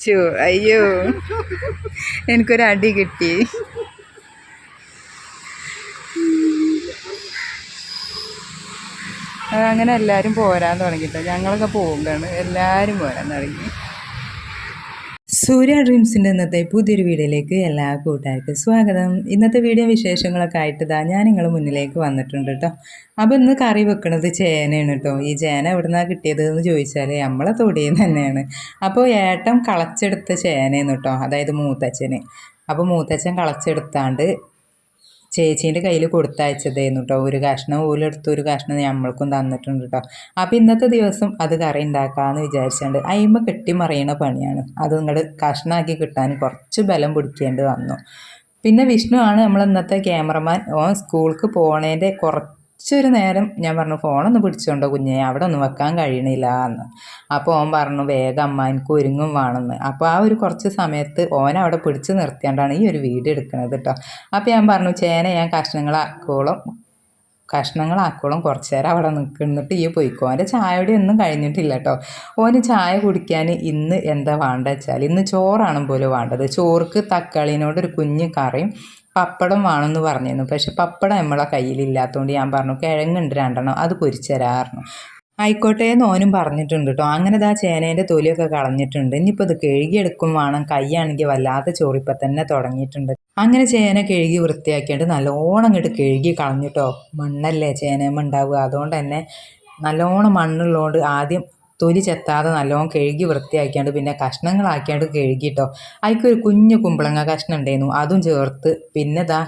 ചോ അയ്യോ. എനിക്കൊരു അടി കിട്ടി. അങ്ങനെ എല്ലാവരും പോരാൻ തുടങ്ങിട്ടോ. ഞങ്ങളൊക്കെ പോകുകയാണ് എല്ലാവരും പോരാൻ തുടങ്ങി. സൂര്യ ഡ്രീംസിന്റെ ഇന്നത്തെ പുതിയൊരു വീഡിയോയിലേക്ക് എല്ലാ കൂട്ടുകാർക്കും സ്വാഗതം. ഇന്നത്തെ വീഡിയോ വിശേഷങ്ങളൊക്കെ ആയിട്ട് ഇതാ ഞാൻ നിങ്ങളുടെ മുന്നിലേക്ക് വന്നിട്ടുണ്ട് കേട്ടോ അപ്പോൾ ഇന്ന് കറി വെക്കുന്നത് ചേനയാണ് കേട്ടോ ഈ ചേന എവിടുന്നാണ് കിട്ടിയത് എന്ന് ചോദിച്ചാൽ നമ്മളെ തൊടിയിൽ തന്നെയാണ് അപ്പോൾ ഏട്ടം കളച്ചെടുത്ത ചേനയെന്ന് കേട്ടോ അതായത് മൂത്തച്ഛന്. അപ്പോൾ മൂത്തച്ഛൻ കളച്ചെടുത്താണ്ട് ചേച്ചീന്റെ കയ്യിൽ കൊടുത്തയച്ചതായിരുന്നു കേട്ടോ ഒരു കഷ്ണം ഓലെടുത്ത് ഒരു കഷ്ണം നമ്മൾക്കും തന്നിട്ടുണ്ട് കേട്ടോ അപ്പോൾ ഇന്നത്തെ ദിവസം അത് കറി ഉണ്ടാക്കാമെന്ന് വിചാരിച്ചുകൊണ്ട് കെട്ടി മറിയണ പണിയാണ്. അത് നിങ്ങളുടെ കഷ്ണമാക്കി കിട്ടാൻ കുറച്ച് ബലം പിടിക്കേണ്ടി വന്നു. പിന്നെ വിഷ്ണു ആണ് നമ്മൾ ഇന്നത്തെ ക്യാമറമാൻ. ഓൻ സ്കൂൾക്ക് പോണേന്റെ കുറച്ചൊരു നേരം ഞാൻ പറഞ്ഞു ഫോണൊന്ന് പിടിച്ചോണ്ടോ കുഞ്ഞെ? അവിടെ ഒന്നും വെക്കാൻ കഴിയണില്ല എന്ന് അപ്പോൾ ഓൻ പറഞ്ഞു വേഗം അമ്മ എനിക്ക് ഒരുങ്ങും വേണമെന്ന്. അപ്പോൾ ആ ഒരു കുറച്ച് സമയത്ത് ഓൻ അവിടെ പിടിച്ച് നിർത്തിയാണ്ടാണ് ഈ ഒരു വീഡിയോ എടുക്കുന്നത് കേട്ടോ അപ്പോൾ ഞാൻ പറഞ്ഞു ചേന ഞാൻ കഷ്ണങ്ങളാക്കോളം കഷ്ണങ്ങളാക്കോളം കുറച്ച് നേരം അവിടെ നിൽക്കുന്നിട്ട് ഈ പോയിക്കോ. അവന്റെ ചായയുടെ ഒന്നും കഴിഞ്ഞിട്ടില്ല കേട്ടോ ഓന് ചായ കുടിക്കാൻ ഇന്ന് എന്താ വേണ്ടത് വെച്ചാൽ ഇന്ന് ചോറാണ് പോലും വേണ്ടത്. ചോർക്ക് തക്കാളിനോട് ഒരു കുഞ്ഞ് കറിയും പപ്പടം വേണമെന്ന് പറഞ്ഞിരുന്നു. പക്ഷെ പപ്പടം നമ്മളെ കയ്യിലില്ലാത്തതുകൊണ്ട് ഞാൻ പറഞ്ഞു കിഴങ്ങുണ്ട് രണ്ടെണ്ണം അത് പൊരിച്ചു തരാറുണ്ട് ആയിക്കോട്ടെ എന്ന് ഓനും പറഞ്ഞിട്ടുണ്ട് കേട്ടോ. അങ്ങനെ ഇതാ ചേനേന്റെ തൊലിയൊക്കെ കളഞ്ഞിട്ടുണ്ട്. ഇനിയിപ്പോൾ ഇത് കഴുകിയെടുക്കും വേണം. കൈയാണെങ്കിൽ വല്ലാത്ത ചോറിപ്പം തന്നെ തുടങ്ങിയിട്ടുണ്ട്. അങ്ങനെ ചേന കഴുകി വൃത്തിയാക്കിയിട്ട് നല്ലോണം ഇങ്ങോട്ട് കഴുകി കളഞ്ഞിട്ടോ മണ്ണല്ലേ ചേനേമ്മ ഉണ്ടാവുക. അതുകൊണ്ട് തന്നെ നല്ലോണം മണ്ണുള്ളതുകൊണ്ട് ആദ്യം തൊലി ചെത്താതെ നല്ലോണം കഴുകി വൃത്തിയാക്കിയാണ്ട് പിന്നെ കഷ്ണങ്ങളാക്കിയാണ്ട് കഴുകിട്ടോ. അതിക്കൊരു കുഞ്ഞു കുമ്പളങ്ങ കഷ്ണം ഉണ്ടായിരുന്നു അതും ചേർത്ത് പിന്നെ ദാ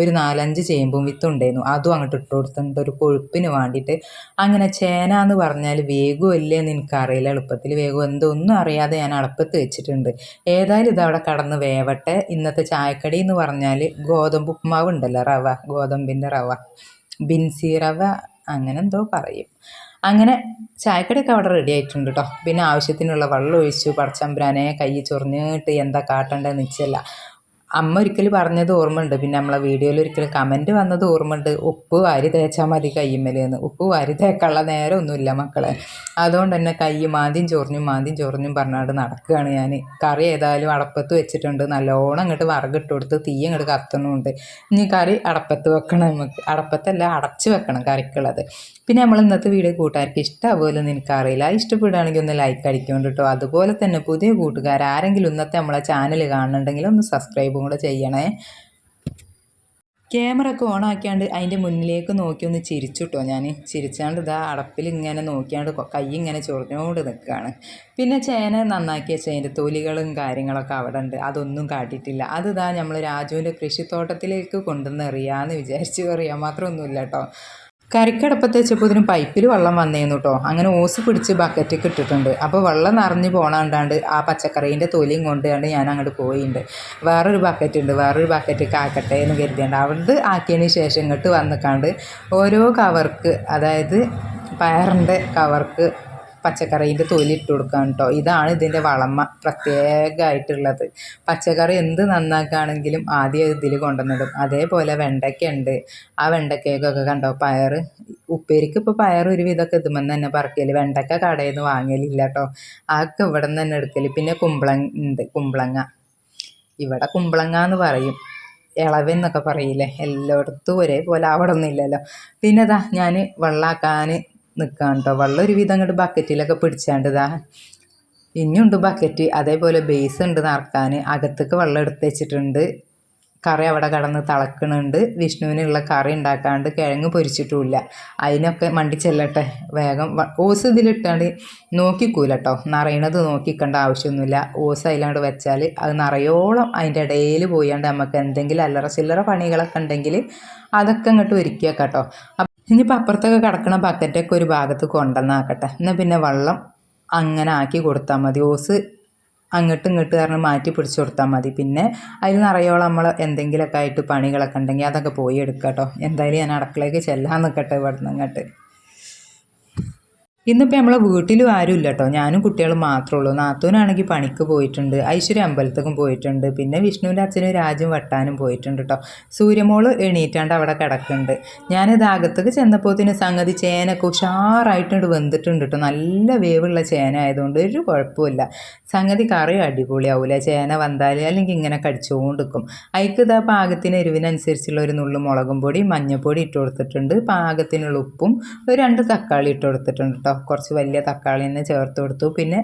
ഒരു നാലഞ്ച് ചേമ്പും വിത്തുണ്ടായിരുന്നു. അതും അങ്ങോട്ട് ഇട്ട് കൊടുത്തിട്ടുണ്ട് ഒരു കൊഴുപ്പിന് വേണ്ടിയിട്ട് അങ്ങനെ ചേന എന്ന് പറഞ്ഞാൽ വേഗമല്ലേ എന്ന് എനിക്കറിയില്ല. എളുപ്പത്തിൽ വേഗം എന്തൊന്നും അറിയാതെ ഞാൻ അളപ്പത്ത് വെച്ചിട്ടുണ്ട്. ഏതായാലും ഇതവിടെ കടന്ന് വേവട്ടെ. ഇന്നത്തെ ചായക്കടി എന്ന് പറഞ്ഞാൽ ഗോതമ്പ് ഉപ്പുമാവ് ഉണ്ടല്ലോ റവ ഗോതമ്പിന്റെ റവ ബിൻസി റവ അങ്ങനെ എന്തോ പറയും. അങ്ങനെ ചായക്കടിയൊക്കെ അവിടെ റെഡി ആയിട്ടുണ്ട് കേട്ടോ പിന്നെ ആവശ്യത്തിനുള്ള വെള്ളം ഒഴിച്ചു പടച്ചമ്പ്രാനെ കൈ ചൊറിഞ്ഞിട്ട് എന്താ കാട്ടേണ്ടതെന്ന് നിശ്ചയല്ല അമ്മ ഒരിക്കൽ പറഞ്ഞത് ഓർമ്മയുണ്ട്. പിന്നെ നമ്മളെ വീഡിയോയിൽ ഒരിക്കൽ കമന്റ് വന്നത് ഓർമ്മയുണ്ട്. ഉപ്പ് വാരി തേച്ചാൽ മതി കയ്യുമ്മലെന്ന്. ഉപ്പ് വാരി തേക്കാനുള്ള നേരം ഒന്നുമില്ല മക്കളെ. അതുകൊണ്ട് തന്നെ കൈ മാന്തിയും ചൊറിഞ്ഞും മാന്തിയും ചൊറിഞ്ഞും പറഞ്ഞാണ്ട് നടക്കുകയാണ് ഞാൻ കറി ഏതായാലും അടപ്പത്ത് വെച്ചിട്ടുണ്ട്. നല്ലോണം അങ്ങോട്ട് വറകിട്ട് കൊടുത്ത് തീ അങ്ങോട്ട് കത്തണമുണ്ട് ഇനി കറി അടപ്പത്ത് വെക്കണം നമുക്ക്. അടപ്പത്തല്ല അടച്ച് വെക്കണം കറിക്കുള്ളത്. പിന്നെ നമ്മൾ ഇന്നത്തെ വീഡിയോ കൂട്ടുകാർക്ക് ഇഷ്ടമാവുമല്ലോ എന്ന് എനിക്കറിയില്ല. ഇഷ്ടപ്പെടുകയാണെങ്കിൽ ഒന്ന് ലൈക്ക് അടിക്കുന്നുണ്ട് കേട്ടോ. അതുപോലെ തന്നെ പുതിയ കൂട്ടുകാർ ആരെങ്കിലും ഇന്നത്തെ നമ്മളെ ചാനൽ കാണുന്നുണ്ടെങ്കിൽ ഒന്ന് സബ്സ്ക്രൈബും കൂടെ ചെയ്യണേ. ക്യാമറ ഒക്കെ ഓൺ ആക്കിയാണ്ട് അതിന്റെ മുന്നിലേക്ക് നോക്കി ഒന്ന് ചിരിച്ചുട്ടോ ഞാൻ ചിരിച്ചാണ്ട് ഇതാ അടപ്പിൽ ഇങ്ങനെ നോക്കിയാണ്ട് കൈ ഇങ്ങനെ ചൊറിഞ്ഞോണ്ട് നിൽക്കുകയാണ് പിന്നെ ചേന നന്നാക്കിയ ചേന തൊലികളും കാര്യങ്ങളൊക്കെ അവിടെ ഉണ്ട്. അതൊന്നും കാട്ടിയിട്ടില്ല. അത് ഇതാ നമ്മൾ രാജുവിന്റെ കൃഷിത്തോട്ടത്തിലേക്ക് കൊണ്ടുവന്ന് എറിയാമെന്ന് വിചാരിച്ച് എറിയാൻ മാത്രമൊന്നുമില്ല കേട്ടോ കറിക്കടപ്പത്ത് വെച്ചപ്പോൾ ഇതിന് പൈപ്പിൽ വെള്ളം വന്നേന്നു കേട്ടോ അങ്ങനെ ഓസ് പിടിച്ച് ബക്കറ്റൊക്കെ ഇട്ടിട്ടുണ്ട്. അപ്പോൾ വെള്ളം നിറഞ്ഞ് പോണാണ്ടാണ്ട് ആ പച്ചക്കറീന്റെ തൊലിയും കൊണ്ടുകൊണ്ട് ഞാൻ അങ്ങോട്ട് പോയിട്ടുണ്ട് വേറൊരു ബക്കറ്റ് ഉണ്ട് വേറൊരു ബക്കറ്റൊക്കെ ആക്കട്ടെ എന്ന് കരുതിയുണ്ട് അവിടുന്ന് ആക്കിയതിന് ശേഷം ഇങ്ങോട്ട് വന്നിക്കാണ്ട് ഓരോ കവർക്ക് അതായത് പയറിന്റെ കവർക്ക് പച്ചക്കറീന്റെ തൊലിട്ട് കൊടുക്കാം കേട്ടോ ഇതാണ് ഇതിന്റെ വളമ പ്രത്യേകമായിട്ടുള്ളത്. പച്ചക്കറി എന്ത് നന്നാക്കുകയാണെങ്കിലും ആദ്യം ഇതിൽ കൊണ്ടുവന്നിടും. അതേപോലെ വെണ്ടയ്ക്ക ഉണ്ട് ആ വെണ്ടയ്ക്കയൊക്കെ കണ്ടോ? പയർ ഉപ്പേരിക്ക് ഇപ്പോൾ പയർ ഒരു വിധമൊക്കെ ഇതുമെന്ന് തന്നെ പറക്കൽ. വെണ്ടയ്ക്ക കടയിൽ നിന്ന് വാങ്ങലില്ല കേട്ടോ അതൊക്കെ ഇവിടെ നിന്ന് തന്നെ എടുക്കൽ പിന്നെ കുമ്പളങ്ങ ഉണ്ട്. കുമ്പളങ്ങ. ഇവിടെ കുമ്പളങ്ങ എന്ന് പറയും. ഇളവെന്നൊക്കെ പറയില്ലേ? എല്ലായിടത്തും ഒരേപോലെ അവിടെ ഒന്നും ഇല്ലല്ലോ. പിന്നെ അതാ ഞാൻ വെള്ളമാക്കാൻ നിൽക്കാം കേട്ടോ വെള്ളം ഒരു വിധം അങ്ങോട്ട് ബക്കറ്റിലൊക്കെ പിടിച്ചാണ്ട് ഇനിയുണ്ട് ബക്കറ്റ്. അതേപോലെ ബേസ് ഉണ്ട് നിറക്കാൻ അകത്തേക്ക് വെള്ളം എടുത്ത് വെച്ചിട്ടുണ്ട്. കറി അവിടെ കടന്ന് തിളക്കണുണ്ട്. വിഷ്ണുവിനുള്ള കറി ഉണ്ടാക്കാണ്ട് കിഴങ്ങ് പൊരിച്ചിട്ടുമില്ല. അതിനൊക്കെ മണ്ടി ചെല്ലട്ടെ. വേഗം ഓസ് ഇതിലിട്ടാണ്ട് നോക്കിക്കൂല കേട്ടോ നിറയണത് നോക്കിക്കേണ്ട ആവശ്യമൊന്നുമില്ല. ഓസ് അതിലാണ്ട് വെച്ചാൽ അത് നിറയോളം അതിന്റെ ഇടയിൽ പോയാണ്ട് നമുക്ക് എന്തെങ്കിലും അല്ലറ ചില്ലറ പണികളൊക്കെ ഉണ്ടെങ്കിൽ അതൊക്കെ അങ്ങോട്ട് ഒരുക്കിയേക്കാം കേട്ടോ ഇനിയിപ്പോൾ അപ്പുറത്തൊക്കെ കിടക്കണ ബക്കറ്റൊക്കെ ഒരു ഭാഗത്ത് കൊണ്ടുവന്നാക്കട്ടെ. എന്നാൽ പിന്നെ വെള്ളം അങ്ങനെ ആക്കി കൊടുത്താൽ മതി. ഓസ് അങ്ങോട്ടും ഇങ്ങോട്ടും കാരണം മാറ്റി പിടിച്ചു കൊടുത്താൽ മതി. പിന്നെ അതിൽ നിറയോളം നമ്മൾ എന്തെങ്കിലുമൊക്കെ ആയിട്ട് പണികളൊക്കെ ഉണ്ടെങ്കിൽ അതൊക്കെ പോയി എടുക്കാം കേട്ടോ എന്തായാലും ഞാൻ അടുക്കളയ്ക്ക് ചെല്ലാൻ നിൽക്കട്ടെ ഇവിടെ നിന്ന് അങ്ങോട്ട് ഇന്നിപ്പോൾ നമ്മളെ വീട്ടിലും ആരും ഇല്ല കേട്ടോ ഞാനും കുട്ടികളും മാത്രമേ ഉള്ളൂ. നാത്തൂനാണെങ്കിൽ പണിക്ക് പോയിട്ടുണ്ട്. ഐശ്വര്യ അമ്പലത്തേക്കും പോയിട്ടുണ്ട്. പിന്നെ വിഷ്ണുവിന്റെ അച്ഛനും രാജും വട്ടാനും പോയിട്ടുണ്ട് കേട്ടോ സൂര്യമോൾ എണീറ്റാണ്ട് അവിടെ കിടക്കുന്നുണ്ട്. ഞാനിത് അകത്തേക്ക് ചെന്നപ്പോത്തിന് സംഗതി ചേനൊക്കെ ഉഷാറായിട്ടുണ്ട് വെന്തിട്ടുണ്ട് കേട്ടോ നല്ല വേവുള്ള ചേന ആയതുകൊണ്ട് ഒരു കുഴപ്പമില്ല സംഗതി കറി അടിപൊളിയാവൂല. ചേന വന്താൽ അല്ലെങ്കിൽ ഇങ്ങനെ കടിച്ചുകൊണ്ടിരിക്കും അതിക്ക് ഇതാ പാകത്തിന് എരിവിനനുസരിച്ചുള്ള ഒരു നുള്ളു മുളകും പൊടി മഞ്ഞൾപ്പൊടി ഇട്ട് കൊടുത്തിട്ടുണ്ട്. പാകത്തിനുള്ള ഉപ്പും ഒരു രണ്ട് തക്കാളി ഇട്ട് കൊടുത്തിട്ടുണ്ട് കേട്ടോ കുറച്ച് വലിയ തക്കാളി തന്നെ ചേർത്ത് കൊടുത്തു. പിന്നെ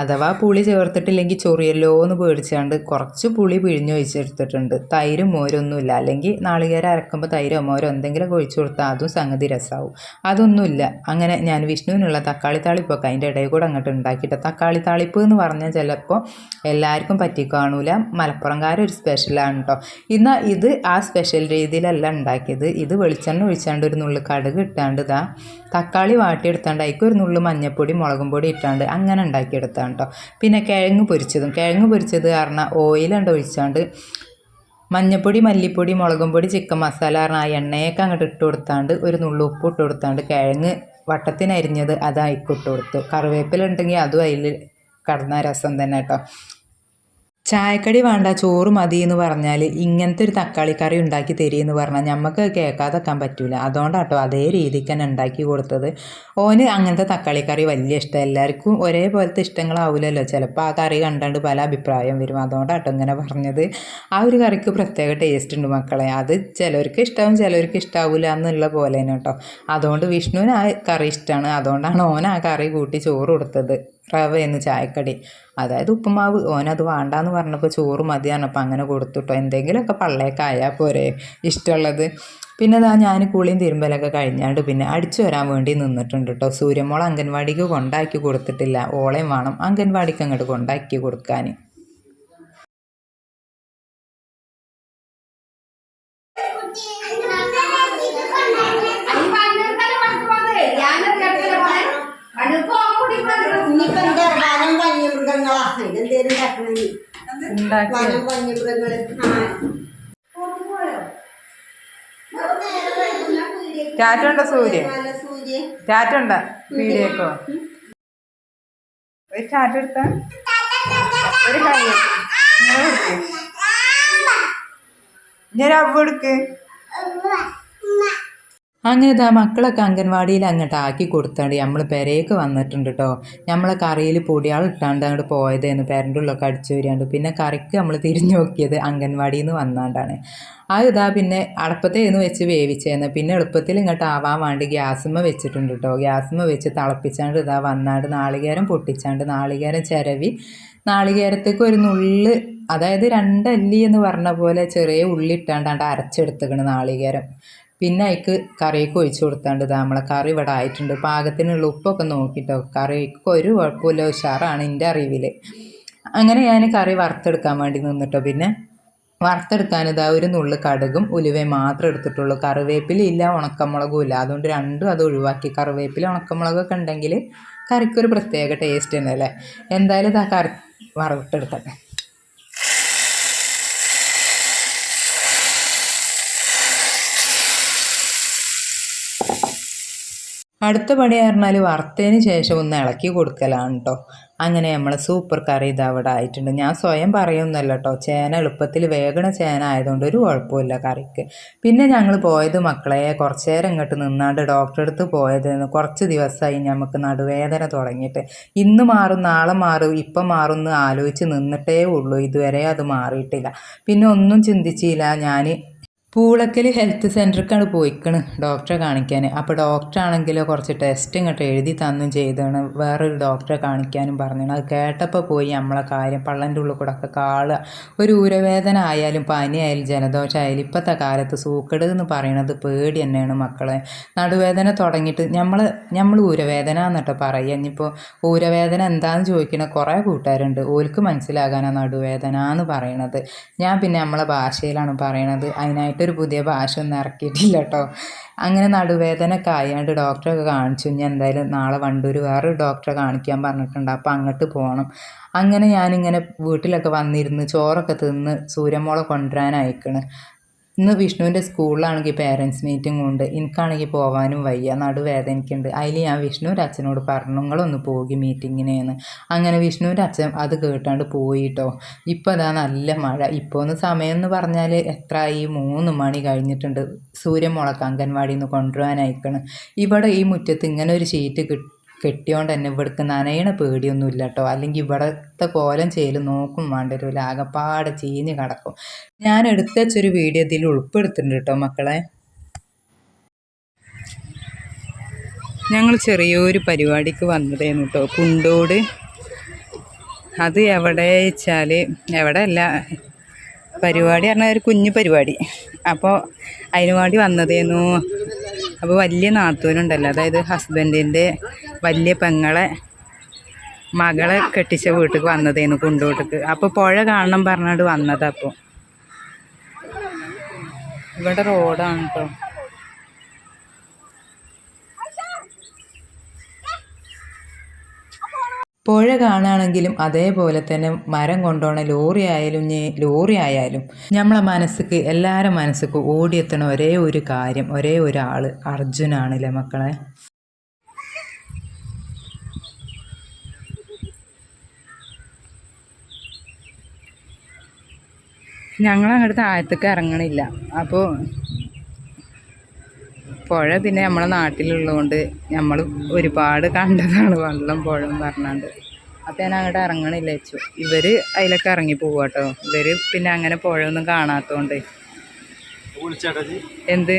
അഥവാ പുളി ചേർത്തിട്ടില്ലെങ്കിൽ ചൊറിയല്ലോ എന്ന് പേടിച്ചാണ്ട് കുറച്ച് പുളി പിഴിഞ്ഞ് ഒഴിച്ചെടുത്തിട്ടുണ്ട്. തൈരും മോരൊന്നുമില്ല. അല്ലെങ്കിൽ നാളികേരം അരക്കുമ്പോൾ തൈരോ മോരോ എന്തെങ്കിലും ഒഴിച്ചു കൊടുത്താൽ അതും സംഗതി രസമാവും അതൊന്നുമില്ല. അങ്ങനെ ഞാൻ വിഷ്ണുവിനുള്ള തക്കാളി താളിപ്പൊക്കെ അതിന്റെ ഇടയിൽ കൂടെ അങ്ങോട്ട് ഉണ്ടാക്കിയിട്ട് തക്കാളി താളിപ്പ് എന്ന് പറഞ്ഞാൽ ചിലപ്പോൾ എല്ലാവർക്കും പറ്റിക്കാണൂല മലപ്പുറംകാർ ഒരു സ്പെഷ്യലാണ് കേട്ടോ എന്നാൽ ഇത് ആ സ്പെഷ്യൽ രീതിയിലല്ല ഉണ്ടാക്കിയത്. ഇത് വെളിച്ചെണ്ണ ഒഴിച്ചാണ്ട് ഒരു നുള്ളു കടുക് ഇട്ടാണ്ട് ഇതാ തക്കാളി വാട്ടിയെടുത്താണ്ട് അതിക്കൊരു നുള്ളു മഞ്ഞപ്പൊടി മുളകും പൊടി ഇട്ടാണ്ട് അങ്ങനെ ഉണ്ടാക്കിയെടുത്താണ്. കേട്ടോ പിന്നെ കിഴങ്ങ് പൊരിച്ചതും. കിഴങ്ങ് പൊരിച്ചത് കാരണം ഓയിലുണ്ട് ഒഴിച്ചാണ്ട് മഞ്ഞപ്പൊടി മല്ലിപ്പൊടി മുളകും പൊടി ചിക്കൻ മസാല കാരണം ആ എണ്ണയൊക്കെ അങ്ങോട്ട് ഇട്ട് കൊടുത്താണ്ട് ഒരു നുള്ളു ഉപ്പ് ഇട്ട് കൊടുത്താണ്ട് കിഴങ്ങ് വട്ടത്തിനരിഞ്ഞത് അത് കൊടുത്തു. കറിവേപ്പില ഉണ്ടെങ്കിൽ അതും അതിൽ കടന്ന രസം തന്നെ കേട്ടോ ചായക്കടി വേണ്ട ചോറ് മതി എന്ന് പറഞ്ഞാൽ ഇങ്ങനത്തെ ഒരു തക്കാളി കറി ഉണ്ടാക്കി തരിയെന്ന് പറഞ്ഞാൽ നമുക്ക് കേൾക്കാതെക്കാൻ പറ്റില്ല അതുകൊണ്ടാട്ടോ അതേ രീതിക്ക് തന്നെ ഉണ്ടാക്കി കൊടുത്തത്. ഓന് അങ്ങനത്തെ തക്കാളി കറി വലിയ ഇഷ്ടം. എല്ലാവർക്കും ഒരേപോലത്തെ ഇഷ്ടങ്ങളാവില്ലല്ലോ ചിലപ്പോൾ ആ കറി കണ്ടാണ്ട് പല അഭിപ്രായം വരും. അതുകൊണ്ടാട്ടോ ഇങ്ങനെ പറഞ്ഞത്. ആ ഒരു കറിക്ക് പ്രത്യേക ടേസ്റ്റ് ഉണ്ട് മക്കളെ. അത് ചിലർക്ക് ഇഷ്ടമാവും ചിലർക്ക് ഇഷ്ടാവില്ല എന്നുള്ള പോലെ തന്നെ കേട്ടോ. അതുകൊണ്ട് വിഷ്ണുവിന് ആ കറി ഇഷ്ടമാണ് അതുകൊണ്ടാണ് ഓൻ ആ കറി കൂട്ടി ചോറ് കൊടുത്തത്. റവയെന്ന് ചായക്കടി. അതായത് ഉപ്പുമാവ്. ഓനത് വേണ്ടാന്ന് പറഞ്ഞപ്പോൾ ചോറ് മതി പറഞ്ഞപ്പോൾ അങ്ങനെ കൊടുത്തുട്ടോ. എന്തെങ്കിലുമൊക്കെ പള്ളേക്കായാൽ പോരെ ഇഷ്ടമുള്ളത്. പിന്നെ അതാ ഞാൻ കുളിയും തിരുമ്പലൊക്കെ കഴിഞ്ഞാണ്ട് പിന്നെ അടിച്ചു വരാൻ വേണ്ടി നിന്നിട്ടുണ്ട് കേട്ടോ സൂര്യമോൾ അംഗൻവാടിക്ക് കൊണ്ടാക്കി കൊടുത്തിട്ടില്ല. ഓളയും വേണം അംഗൻവാടിക്ക് അങ്ങോട്ട് കൊണ്ടാക്കി കൊടുക്കാൻ. വന്യമൃഗങ്ങളാ അതിനെന്തേലും ഉണ്ടാക്കണമെങ്കിൽ വനം വന്യമൃഗങ്ങൾ ടാറ്റുണ്ടോ സൂര്യ. ടാറ്റുണ്ട വീഡിയോക്കോ? ഒരു ചാറ്റ് എടുത്ത? ഒരു കൈ. ഞാൻ അവ എടുക്ക്. അങ്ങനെ ഇതാ മക്കളൊക്കെ അംഗൻവാടിയിൽ അങ്ങോട്ട് ആക്കി കൊടുത്താണ്ട് നമ്മൾ പെരേക്ക് വന്നിട്ടുണ്ട് കേട്ടോ നമ്മളെ കറിയിൽ പൊടിയാൾ ഇട്ടാണ്ട് അങ്ങോട്ട് പോയതായിരുന്നു പെരന്റെ ഉള്ളൊക്കെ അടിച്ചു വരികയാണ്ട് പിന്നെ കറിക്ക് നമ്മൾ തിരിഞ്ഞു നോക്കിയത് അംഗൻവാടിയിൽ നിന്ന് വന്നാണ്ടാണ്. അത് ഇതാ പിന്നെ അടപ്പത്തേന്ന് വെച്ച് വേവിച്ചേന്ന്. പിന്നെ എളുപ്പത്തിൽ ഇങ്ങോട്ട് ആവാൻ വേണ്ടി ഗ്യാസുമ്മ വെച്ചിട്ടുണ്ട് കേട്ടോ ഗ്യാസുമ്മ വെച്ച് തിളപ്പിച്ചാണ്ട് ഇതാ വന്നാണ്ട് നാളികേരം പൊട്ടിച്ചാണ്ട് നാളികേരം ചിരവി നാളികേരത്തേക്ക് ഒരു നുള്ള് അതായത് രണ്ടല്ലി എന്ന് പറഞ്ഞ പോലെ ചെറിയ ഉള്ളി ഇട്ടാണ്ടാണ്ട് അരച്ചെടുത്തേക്കണ് നാളികേരം. പിന്നെ അതിക്ക് കറിയൊക്കെ ഒഴിച്ചു കൊടുത്താണ്ട് നമ്മളെ കറി ഇവിടെ ആയിട്ടുണ്ട്. പാകത്തിനുള്ള ഉപ്പൊക്കെ നോക്കിയിട്ടോ കറിക്ക് ഒരു കുഴപ്പമില്ല ഉഷാറാണ് എന്റെ അറിവിൽ അങ്ങനെ ഞാൻ കറി വറുത്തെടുക്കാൻ വേണ്ടി നിന്നിട്ടോ. പിന്നെ വറുത്തെടുക്കാൻ ഇതാ ഒരു നുള്ളു കടുകും ഉലുവയും മാത്രം എടുത്തിട്ടുള്ളൂ. കറിവേപ്പില ഇല്ല ഉണക്കമുളകും ഇല്ല. അതുകൊണ്ട് രണ്ടും അത് ഒഴിവാക്കി. കറിവേപ്പില ഉണക്കമുളകൊക്കെ ഉണ്ടെങ്കിൽ കറിക്കൊരു പ്രത്യേക ടേസ്റ്റ് തന്നെ അല്ലേ എന്തായാലും ഇതാ കറി വറുത്തെടുക്കട്ടെ അടുത്ത പണി പറഞ്ഞാൽ വറുത്തതിന് ശേഷം ഒന്ന് ഇളക്കി കൊടുക്കലാണ് കേട്ടോ അങ്ങനെ നമ്മൾ സൂപ്പർ കറി ഇത് അവിടെ ആയിട്ടുണ്ട്. ഞാൻ സ്വയം പറയുന്നല്ല കേട്ടോ ചേന എളുപ്പത്തിൽ വേഗണ ചേന ആയതുകൊണ്ട് ഒരു കുഴപ്പമില്ല കറിക്ക്. പിന്നെ ഞങ്ങൾ പോയത് മക്കളെ കുറച്ച് നേരം ഇങ്ങോട്ട് നിന്നാണ്ട് ഡോക്ടറെ അടുത്ത് പോയത് കുറച്ച് ദിവസമായി നമുക്ക് നടുവേദന തുടങ്ങിയിട്ട്. ഇന്ന് മാറും നാളെ മാറും ഇപ്പം മാറും എന്ന് ആലോചിച്ച് നിന്നിട്ടേ ഉള്ളൂ. ഇതുവരെ അത് മാറിയിട്ടില്ല. പിന്നെ ഒന്നും ചിന്തിച്ചില്ല. ഞാൻ പൂളക്കൽ ഹെൽത്ത് സെന്ററിക്കാണ് പോയിക്കണ് ഡോക്ടറെ കാണിക്കാൻ അപ്പോൾ ഡോക്ടറാണെങ്കിലോ കുറച്ച് ടെസ്റ്റ് ഇങ്ങോട്ട് എഴുതി തന്നും ചെയ്താണ് വേറൊരു ഡോക്ടറെ കാണിക്കാനും പറഞ്ഞു അത് കേട്ടപ്പോൾ പോയി നമ്മളെ കാര്യം പള്ളന്റെ ഉള്ളിൽ കൂടെ ഒക്കെ കാളുക ഒരു ഊരവേദന ആയാലും പനി ആയാലും ജലദോഷം ആയാലും ഇപ്പോഴത്തെ കാലത്ത് സൂക്കട് എന്ന് പറയുന്നത് പേടി തന്നെയാണ് മക്കളെ. നടുവേദന തുടങ്ങിയിട്ട് നമ്മൾ നമ്മൾ ഊരവേദന എന്നിട്ട് പറയുക ഇനിയിപ്പോൾ ഊരവേദന എന്താണെന്ന് ചോദിക്കണ കുറേ കൂട്ടുകാരുണ്ട്. ഓൽക്ക് മനസ്സിലാകാനാണ് നടുവേദന എന്ന് പറയണത്. ഞാൻ പിന്നെ നമ്മളെ ഭാഷയിലാണ് പറയണത്. അതിനായിട്ട് ഒരു പുതിയ ഭാഷ ഒന്നും ഇറക്കിയിട്ടില്ല കേട്ടോ അങ്ങനെ നടുവേദനയൊക്കെ ആയതുകൊണ്ട് ഡോക്ടറൊക്കെ കാണിച്ചു. ഞാൻ എന്തായാലും നാളെ വണ്ടൂർ വേറൊരു ഡോക്ടറെ കാണിക്കാൻ പറഞ്ഞിട്ടുണ്ട്. അപ്പോൾ അങ്ങോട്ട് പോകണം അങ്ങനെ ഞാനിങ്ങനെ വീട്ടിലൊക്കെ വന്നിരുന്ന് ചോറൊക്കെ തിന്ന് സൂര്യമോളെ കൊണ്ടുവരാൻ അയക്കണ് ഇന്ന് വിഷ്ണുവിന്റെ സ്കൂളിലാണെങ്കിൽ പേരൻസ് മീറ്റിംഗ് ഉണ്ട്. എനിക്കാണെങ്കിൽ പോകാനും വയ്യ. നടുവേദനയ്ക്കുണ്ട് അതിൽ ഞാൻ വിഷ്ണുവിന്റെ അച്ഛനോട് പറഞ്ഞു നിങ്ങളൊന്ന് പോകി മീറ്റിങ്ങിനെയെന്ന് അങ്ങനെ വിഷ്ണുവിന്റെ അച്ഛൻ അത് കേട്ടാണ്ട് പോയിട്ടോ. ഇപ്പോൾ അതാ നല്ല മഴ. ഇപ്പോൾ ഒന്ന് സമയം എന്ന് പറഞ്ഞാൽ എത്ര ഈ മൂന്ന് മണി കഴിഞ്ഞിട്ടുണ്ട്. സൂര്യൻ മുളക്ക് അംഗൻവാടിയിൽ നിന്ന് കൊണ്ടുവരാനയക്കണം ഇവിടെ ഈ മുറ്റത്ത് ഇങ്ങനെ ഒരു ഷീറ്റ് കിട്ടി കെട്ടിയോണ്ട് തന്നെ ഇവിടേക്ക് നനയണ പേടിയൊന്നും ഇല്ല കേട്ടോ അല്ലെങ്കിൽ ഇവിടത്തെ കോലം ചെയ്യൽ നോക്കും വേണ്ട ഒരു ലാകപ്പാട് ചീഞ്ഞ് കിടക്കും. ഞാൻ എടുത്തു വെച്ചൊരു വീഡിയോ ഇതിൽ ഉൾപ്പെടുത്തുന്നുണ്ട് കേട്ടോ മക്കളെ. ഞങ്ങൾ ചെറിയൊരു പരിപാടിക്ക് വന്നതേന്നു കേട്ടോ കുണ്ടോട്. അത് എവിടെ വെച്ചാൽ എവിടെ അല്ല പരിപാടി പറഞ്ഞാൽ ഒരു കുഞ്ഞു പരിപാടി. അപ്പോൾ അതിനു വേണ്ടി വന്നതേന്നു. അപ്പോൾ വലിയ നാത്തൂനുണ്ടല്ലോ. അതായത് ഹസ്ബൻഡിന്റെ വലിയ പെങ്ങളെ മകളെ കെട്ടിച്ച വീട്ടിലേക്ക് വന്നതേന്ന് കുണ്ടോട്ടക്ക്. അപ്പോൾ പുഴ കാണണം പറഞ്ഞിട്ട് വന്നതാ അപ്പോൾ ഇവിടെ റോഡാണ് കേട്ടോ പുഴ കാണുകയാണെങ്കിലും അതേപോലെ തന്നെ മരം കൊണ്ടുപോണ ലോറി ആയാലും ലോറി ആയാലും നമ്മളെ മനസ്സിക്ക് എല്ലാവരുടെ മനസ്സിക്ക് ഓടിയെത്തണ ഒരേ ഒരു കാര്യം ഒരേ ഒരാൾ അർജുനാണല്ലേ മക്കളെ? ഞങ്ങൾ അങ്ങോട്ട് താഴത്തേക്ക് ഇറങ്ങണില്ല. അപ്പോൾ പുഴ പിന്നെ നമ്മളെ നാട്ടിലുള്ളതുകൊണ്ട് നമ്മൾ ഒരുപാട് കണ്ടതാണ് വെള്ളം പുഴ എന്ന് പറഞ്ഞാണ്ട്. അപ്പം ഞാൻ അങ്ങോട്ട് ഇറങ്ങണില്ല വെച്ചു ഇവർ അതിലൊക്കെ ഇറങ്ങി പോവുക കേട്ടോ. ഇവർ പിന്നെ അങ്ങനെ പുഴയൊന്നും കാണാത്തതുകൊണ്ട്. എന്ത്?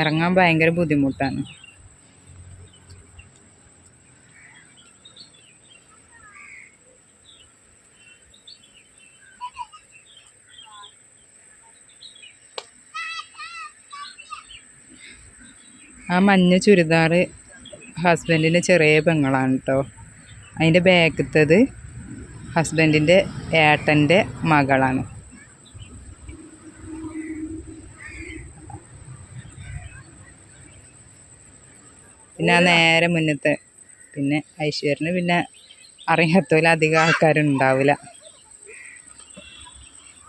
ഇറങ്ങാൻ ഭയങ്കര ബുദ്ധിമുട്ടാണ്. ആ മഞ്ഞ ചുരിദാർ ഹസ്ബൻഡിന്റെ ചെറിയ പെങ്ങളാണ് കേട്ടോ അതിന്റെ ബാക്കത്തത് ഹസ്ബൻഡിന്റെ ഏട്ടന്റെ മകളാണ്. പിന്നെ ആ നേരെ മുന്നത്തെ പിന്നെ ഐശ്വര്യന് പിന്നെ അറിയാത്തോലെ അധികം ആൾക്കാരുണ്ടാവില്ല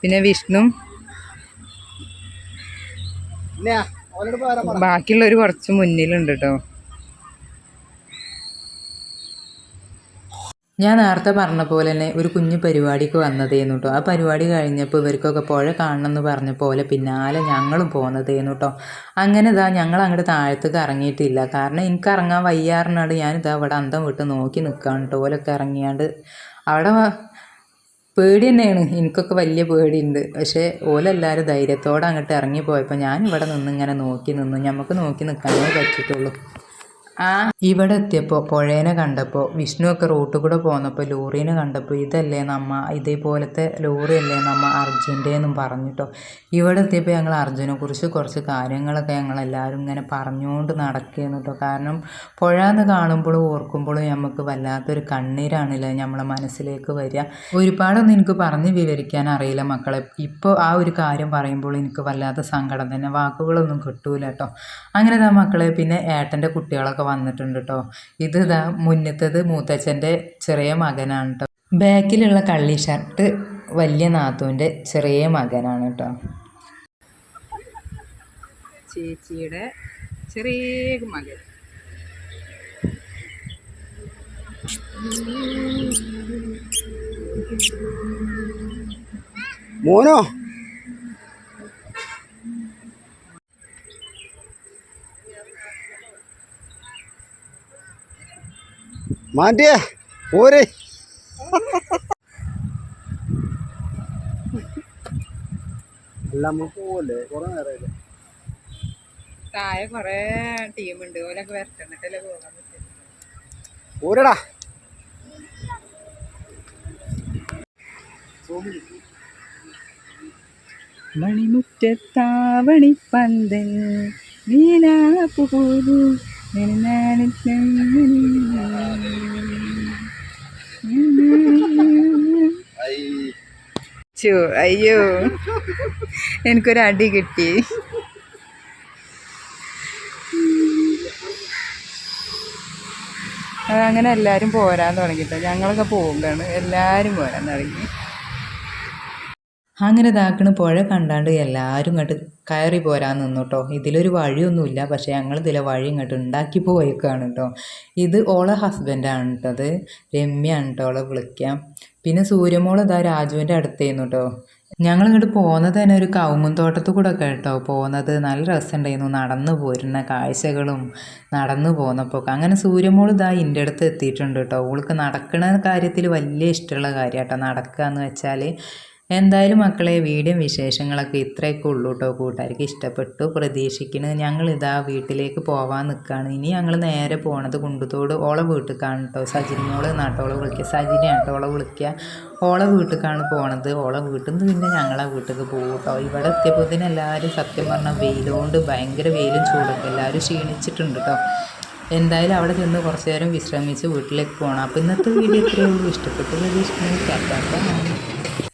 പിന്നെ വിഷ്ണു ബാക്കിയുള്ളവർ കുറച്ച് മുന്നിലുണ്ട് കേട്ടോ ഞാൻ നേരത്തെ പറഞ്ഞ പോലെ തന്നെ ഒരു കുഞ്ഞു പരിപാടിക്ക് വന്നതേന്നു കേട്ടോ ആ പരിപാടി കഴിഞ്ഞപ്പോൾ ഇവർക്കൊക്കെ പുഴ കാണണം എന്ന് പറഞ്ഞ പോലെ പിന്നാലെ ഞങ്ങളും പോകുന്നതേന്നു കേട്ടോ അങ്ങനെ ഇതാ ഞങ്ങൾ അങ്ങോട്ട് താഴത്തേക്ക് ഇറങ്ങിയിട്ടില്ല. കാരണം എനിക്ക് ഇറങ്ങാൻ വയ്യാറിനാണ് ഞാനിതാ ഇവിടെ അന്തം വിട്ട് നോക്കി നിൽക്കുകയാണ് കേട്ടോ ഓലൊക്കെ ഇറങ്ങിയാണ്ട് അവിടെ പേടി തന്നെയാണ് എനിക്കൊക്കെ വലിയ പേടിയുണ്ട്. പക്ഷേ ഓലെല്ലാവരും ധൈര്യത്തോടെ അങ്ങോട്ട് ഇറങ്ങി പോയപ്പോൾ ഞാൻ ഇവിടെ നിന്ന് ഇങ്ങനെ നോക്കി നിന്നു. നമുക്ക് നോക്കി നിൽക്കാനേ പറ്റിയിട്ടുള്ളൂ. ആ. ഇവിടെ എത്തിയപ്പോൾ പുഴേനെ കണ്ടപ്പോൾ വിഷ്ണുവൊക്കെ റോട്ടിൽ കൂടെ പോന്നപ്പോൾ ലോറീനെ കണ്ടപ്പോൾ ഇതല്ലേ നമ്മ ഇതേപോലത്തെ ലോറി അല്ലേ നമ്മ അർജുന്റെന്നും പറഞ്ഞിട്ടോ. ഇവിടെ എത്തിയപ്പോൾ ഞങ്ങൾ അർജുനെ കുറിച്ച് കുറച്ച് കാര്യങ്ങളൊക്കെ ഞങ്ങൾ എല്ലാവരും ഇങ്ങനെ പറഞ്ഞുകൊണ്ട് നടക്കുകയെന്ന് കേട്ടോ കാരണം പുഴ എന്ന് കാണുമ്പോഴും ഓർക്കുമ്പോഴും നമുക്ക് വല്ലാത്തൊരു കണ്ണീരാണല്ലേ നമ്മളെ മനസ്സിലേക്ക് വരിക. ഒരുപാടൊന്നും എനിക്ക് പറഞ്ഞ് വിവരിക്കാൻ അറിയില്ല മക്കളെ. ഇപ്പോൾ ആ ഒരു കാര്യം പറയുമ്പോൾ എനിക്ക് വല്ലാത്ത സങ്കടം തന്നെ. വാക്കുകളൊന്നും കിട്ടൂല കേട്ടോ അങ്ങനെ മക്കളെ പിന്നെ ഏട്ടന്റെ കുട്ടികളൊക്കെ വന്നിട്ടുണ്ട് കേട്ടോ ഇത് ഇതാ മുന്നത്തത് മൂത്തച്ഛന്റെ ചെറിയ മകനാണ് കേട്ടോ ബാക്കിലുള്ള കള്ളി ഷർട്ട് വലിയ നാത്തൂന്റെ ചെറിയ മകനാണ് കേട്ടോ ചേച്ചിയുടെ ചെറിയ മകൻ. മോനോ? മാറ്റിയേ പോരെ. അല്ല നമുക്ക് പോവല്ലേ? കുറെ നേരമായില്ലേ താഴെ കുറേ ടീമുണ്ട്. ഓലൊക്കെ വരട്ടെ എന്നിട്ടല്ലേ പോകാൻ പോരടാ. മണിമുറ്റത്താവണിപ്പന്തൽ ചോ അയ്യോ. എനിക്കൊരു അടി കിട്ടി. അങ്ങനെ എല്ലാവരും പോരാൻ തുടങ്ങിട്ടോ. ഞങ്ങളൊക്കെ പോകുമ്പോഴാണ് എല്ലാവരും പോരാൻ തുടങ്ങി. അങ്ങനെ ഇതാക്കണ പുഴ കണ്ടാണ്ട് എല്ലാവരും ഇങ്ങോട്ട് കയറി പോരാൻ നിന്നു കേട്ടോ ഇതിലൊരു വഴിയൊന്നുമില്ല. പക്ഷേ ഞങ്ങൾ ഇതിലെ വഴി ഇങ്ങോട്ട് ഉണ്ടാക്കി പോയേക്കാണ് കേട്ടോ ഇത് ഓളെ ഹസ്ബൻഡാണ് കേട്ടോ അത്. രമ്യാണ് കേട്ടോ ഓളെ വിളിക്കാം. പിന്നെ സൂര്യമോൾ ഇതാ രാജുവിന്റെ അടുത്തേന്നു കേട്ടോ ഞങ്ങൾ ഇങ്ങോട്ട് പോകുന്നത് തന്നെ ഒരു കവുങ്ങും തോട്ടത്തിൽ കൂടെ ഒക്കെ കേട്ടോ പോകുന്നത് നല്ല രസമുണ്ടായിരുന്നു. നടന്നു പോരുന്ന കാഴ്ചകളും നടന്നു പോന്നപ്പോൾ അങ്ങനെ സൂര്യമോൾ ഇതാ എന്റെ അടുത്ത് എത്തിയിട്ടുണ്ട് കേട്ടോ അവൾക്ക് നടക്കുന്ന കാര്യത്തിൽ വലിയ ഇഷ്ടമുള്ള കാര്യം കേട്ടോ നടക്കുക എന്ന് വെച്ചാൽ എന്തായാലും മക്കളെ വീടും വിശേഷങ്ങളൊക്കെ ഇത്രയൊക്കെ ഉള്ളൂ കേട്ടോ കൂട്ടുകാർക്ക് ഇഷ്ടപ്പെട്ടു പ്രതീക്ഷിക്കുന്നത് ഞങ്ങൾ ഇതാ വീട്ടിലേക്ക് പോവാൻ നിൽക്കുകയാണ്. ഇനി ഞങ്ങൾ നേരെ പോണത് കുണ്ടുത്തോട് ഓളെ വീട്ടിലേക്കാണ് കേട്ടോ സജിനോട് നാട്ടോളെ വിളിക്കുക. സജിനെ ആട്ടോളെ വിളിക്കുക. ഓളെ വീട്ടിലേക്കാണ് പോണത്. ഓളെ വീട്ടിൽ നിന്ന് പിന്നെ ഞങ്ങളെ വീട്ടിലേക്ക് പോകും കേട്ടോ ഇവിടെ എത്തിയപ്പോൾ തന്നെ എല്ലാവരും സത്യം പറഞ്ഞാൽ വെയിലുകൊണ്ട് ഭയങ്കര വെയിലും ചൂടൊക്കെ. എല്ലാവരും ക്ഷീണിച്ചിട്ടുണ്ട് കേട്ടോ എന്തായാലും അവിടെ ചെന്ന് കുറച്ച് നേരം വിശ്രമിച്ച് വീട്ടിലേക്ക് പോകണം അപ്പോൾ ഇന്നത്തെ വീഡിയോ ഇത്രയേ ഉള്ളൂ. ഇഷ്ടപ്പെട്ടു പ്രതീക്ഷിക്കുന്നു